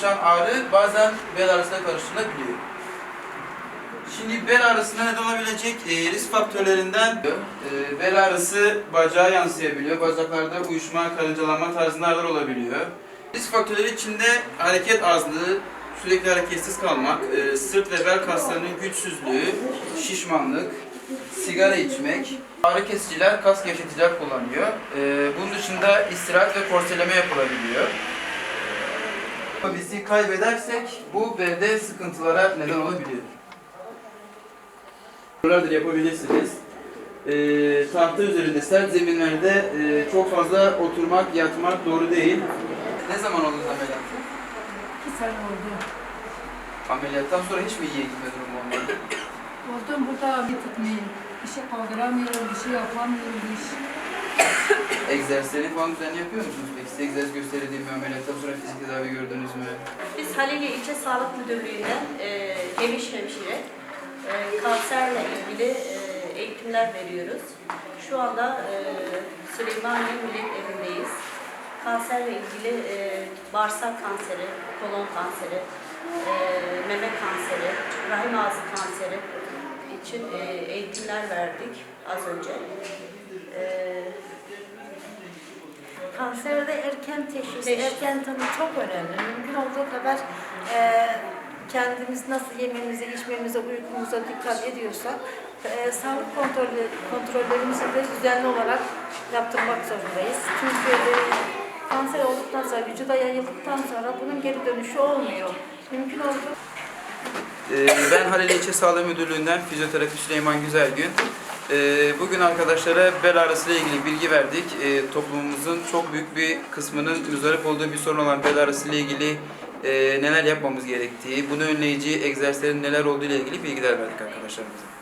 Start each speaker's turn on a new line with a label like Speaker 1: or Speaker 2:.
Speaker 1: oluşan ağrı bazen bel ağrısına karıştırılabiliyor. Şimdi bel ağrısına neden olabilecek e, risk faktörlerinden e, bel ağrısı bacağa yansıyabiliyor. Bacaklarda uyuşma, karıncalanma tarzında ağrılar olabiliyor. Risk faktörleri içinde hareket azlığı, sürekli hareketsiz kalmak, e, sırt ve bel kaslarının güçsüzlüğü, şişmanlık, sigara içmek, ağrı kesiciler, kas gevşeticiler kullanıyor. E, bunun dışında istirahat ve korseleme yapılabiliyor. Bizi kaybedersek bu belde sıkıntılara neden olabiliyor. Buralardır yapabilirsiniz. Ee, tahta üzerinde sert zeminlerde e, çok fazla oturmak, yatmak doğru değil. Ne zaman oldunuz ameliyatı?
Speaker 2: İki sene oldu.
Speaker 1: Ameliyattan sonra hiç mi iyiye gitme durumu olmadı?
Speaker 2: Oldum burada bir tutmayayım. Bir şey kaldıramıyorum, bir şey yapamıyorum, bir şey.
Speaker 1: Egzersizleri falan düzenli yapıyor musunuz? Peki size egzersiz gösterildiği mi? Ameliyattan sonra fizik tedavi gördünüz mü?
Speaker 3: Biz Halilye İlçe Sağlık Müdürlüğü'nden e, Gemiş Hemşire e, kanserle ilgili e, eğitimler veriyoruz. Şu anda e, Süleymaniye Millet Evi'ndeyiz. Kanserle ilgili e, bağırsak kanseri, kolon kanseri, e, meme kanseri, rahim ağzı kanseri için e, eğitimler verdik az önce. E,
Speaker 4: Kanserde erken teşhis,
Speaker 3: Teşhis.
Speaker 4: erken tanı çok önemli. Mümkün olduğu kadar e, kendimiz nasıl yememize, içmemize, uykumuza dikkat ediyorsak e, sağlık kontrolü, kontrollerimizi de düzenli olarak yaptırmak zorundayız. Çünkü e, kanser olduktan sonra, vücuda yayıldıktan sonra bunun geri dönüşü olmuyor. Mümkün olduğu
Speaker 1: Ben Halil İlçe Sağlığı Müdürlüğü'nden fizyoterapi Süleyman Güzelgün. Ee, Bugün arkadaşlara bel ağrısı ile ilgili bilgi verdik. Ee, Toplumumuzun çok büyük bir kısmının müzdarip olduğu bir sorun olan bel ağrısı ile ilgili e, neler yapmamız gerektiği, bunu önleyici egzersizlerin neler olduğu ile ilgili bilgiler verdik arkadaşlarımıza.